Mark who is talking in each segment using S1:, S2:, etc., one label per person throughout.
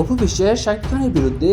S1: অপু বিশ্বাস খানের বিরুদ্ধে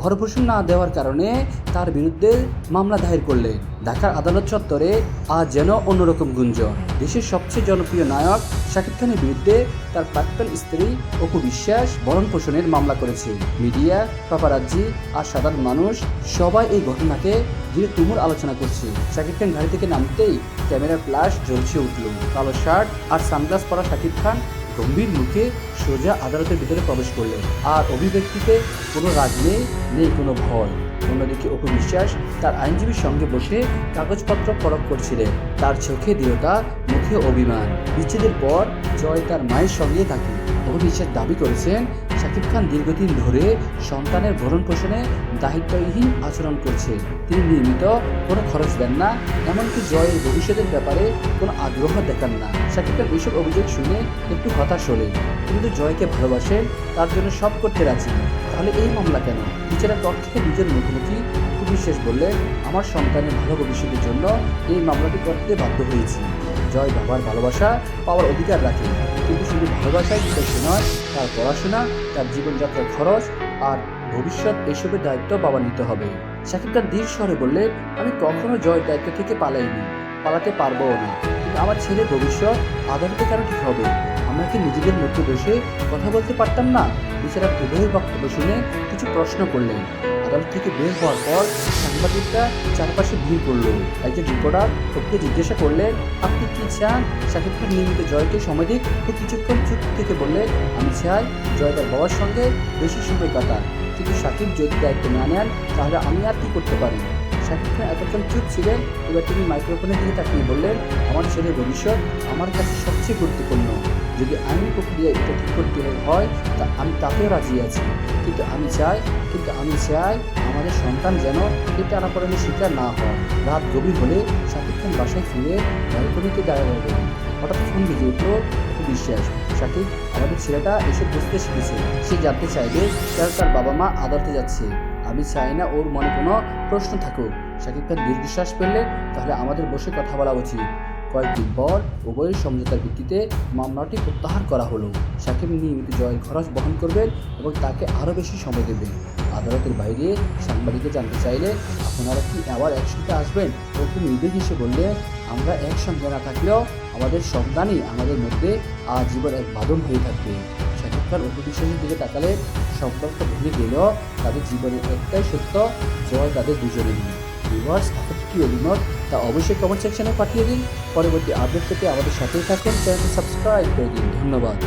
S1: ভরভূষণ না দেওয়ার কারণে তার বিরুদ্ধে মামলা দায়ের করলেন ঢাকার আদালত চত্বরে আজ যেন অন্যরকম গুঞ্জন। দেশের সবচেয়ে জনপ্রিয় নায়ক শাকিব খানের বিরুদ্ধে তার প্রাক্তন স্ত্রী অপু বিশ্বাস ভরণ পোষণের মামলা করেছে। মিডিয়া, পাপারাজ্জি আর সাধারণ মানুষ সবাই এই ঘটনাকে ঘিরে তুমুল আলোচনা করছে। শাকিব খান গাড়ি থেকে নামতেই ক্যামেরা ফ্ল্যাশ জ্বলছে উঠল। কালো শার্ট আর সানগ্লাস পরা শাকিব খান গম্ভীর মুখে সোজা আদালতের ভিতরে প্রবেশ করলেন। আর অভিব্যক্তিতে কোনো রাগ নেই নেই কোনো ভয়। অন্যদিকে অপু বিশ্বাস তার আইনজীবীর সঙ্গে বসে কাগজপত্র পরখ করছিলেন। তার চোখে দৃঢ়তা, মুখে অভিমান। বিচ্ছেদের পর জয় তার মায়ের সঙ্গে থাকে। অপু বিশ্বাস দাবি করেছেন শাকিব খান দীর্ঘদিন ধরে সন্তানের ভরণ পোষণে দায়িত্বহীন আচরণ করছে। তিনি নিয়মিত কোনো খরচ দেন না, এমনকি জয়ের ভবিষ্যতের ব্যাপারে কোনো আগ্রহ দেখান না। শাকিব খান এইসব অভিযোগ শুনে একটু হতাশ হলেন। কিন্তু জয়কে ভালোবাসেন, তার জন্য সব করতে রাজি। তাহলে এই মামলা কেন? বিচারের পক্ষে নিজের মুখোমুখি খুব বিশ্বাস বললেন আমার সন্তানের ভালো ভবিষ্যতের জন্য এই মামলাটি করতে বাধ্য হয়েছি। জয় বাবার ভালোবাসা পাওয়ার অধিকার রাখে। কিন্তু শুধু ভালোবাসায় যথেষ্ট নয়, তার পড়াশোনা, তার জীবনযাত্রার খরচ আর ভবিষ্যৎ এসবের দায়িত্ব বাবা নিতে হবে। সাকিব তার ধীর স্বরে বললে আমি কখনো জয়ের দায়িত্ব থেকে পালাইনি, পালাতে পারব না। কিন্তু আমার ছেলে ভবিষ্যৎ আদালতে কেন ঠিক হবে? আমরা কি নিজেদের মধ্যে বসে কথা বলতে পারতাম না। বিচারক উভয়ের বক্তব্য শুনে কিছু প্রশ্ন করলেন। আদালত থেকে বের হওয়ার পর সাংবাদিকরা চারপাশে ভিড় করল। একজন রিপোর্টার ওকে জিজ্ঞাসা করলেন, আপনি কি চান শাকিব খান নিয়মিত জয়কে সময় দিক? ও কিছুক্ষণ চুপ থেকে বললেন, আমি চাই জয় তার বাবার সঙ্গে বেশি সময় কাটান কিন্তু শাকিব যদি দায়িত্ব না নেন, তাহলে আমি আর কি করতে পারি? শাকিব খান এতক্ষণ চুপ ছিলেন, এবার তিনি মাইক্রোফোনের দিকে তাকিয়ে বললেন, আমার ছেলের ভবিষ্যৎ আমার কাছে সবচেয়ে গুরুত্বপূর্ণ। যদি আইনি প্রক্রিয়া এটা ঠিক করতে হয়, তা আমি তাতেও রাজি আছি। কিন্তু আমি চাই, কিন্তু আমি চাই আমাদের সন্তান যেন এই টানাপড়ানোর শিকার না হয়। রাত গভীর হলে শাকিব খান বাসায় ফিরে ব্যালকনিতে রইলেন হঠাৎ ফোন বেজে উঠল বিশ্বাস শাকিব আমাদের ছেলেটা এসে বুঝতে শিখেছে। সে জানতে চাইবে কেন তার বাবা মা আদালতে যাচ্ছে। আমি চাই না ওর মনে কোনো প্রশ্ন থাকুক। শাকিব খান দীর্ঘশ্বাস পেলে তাহলে আমাদের বসে কথা বলা উচিত। কয়েকদিন পর উভয়ের সমঝোতার ভিত্তিতে মামলাটি প্রত্যাহার করা হলো। সাকিব নিয়মিত জয়ের খরচ বহন করবেন এবং তাকে আরও বেশি সময় দেবেন। আদালতের বাইরে সাংবাদিকরা জানতে চাইলে, আপনারা কি আবার একসঙ্গে আসবেন? ওকে নির্দেশ এসে বললে, আমরা একসঙ্গে না থাকলেও আমাদের সন্তানই আমাদের মধ্যে আজীবন এক বাদন হয়ে থাকবে। শাকিব খান অপু বিশ্বাসের দিকে তাকালে, সম্পর্ক ভেঙে গেলেও তাদের জীবনের একটাই সত্য, জয় তাদের দুজনেরই। ভিউয়ার্স কি অভিমত, তা অবশ্যই কমেন্ট সেকশনে পাঠিয়ে দিন। পরবর্তী আপডেট পেতে আমাদের সাথেই থাকুন। চ্যানেল সাবস্ক্রাইব করে দিন। ধন্যবাদ।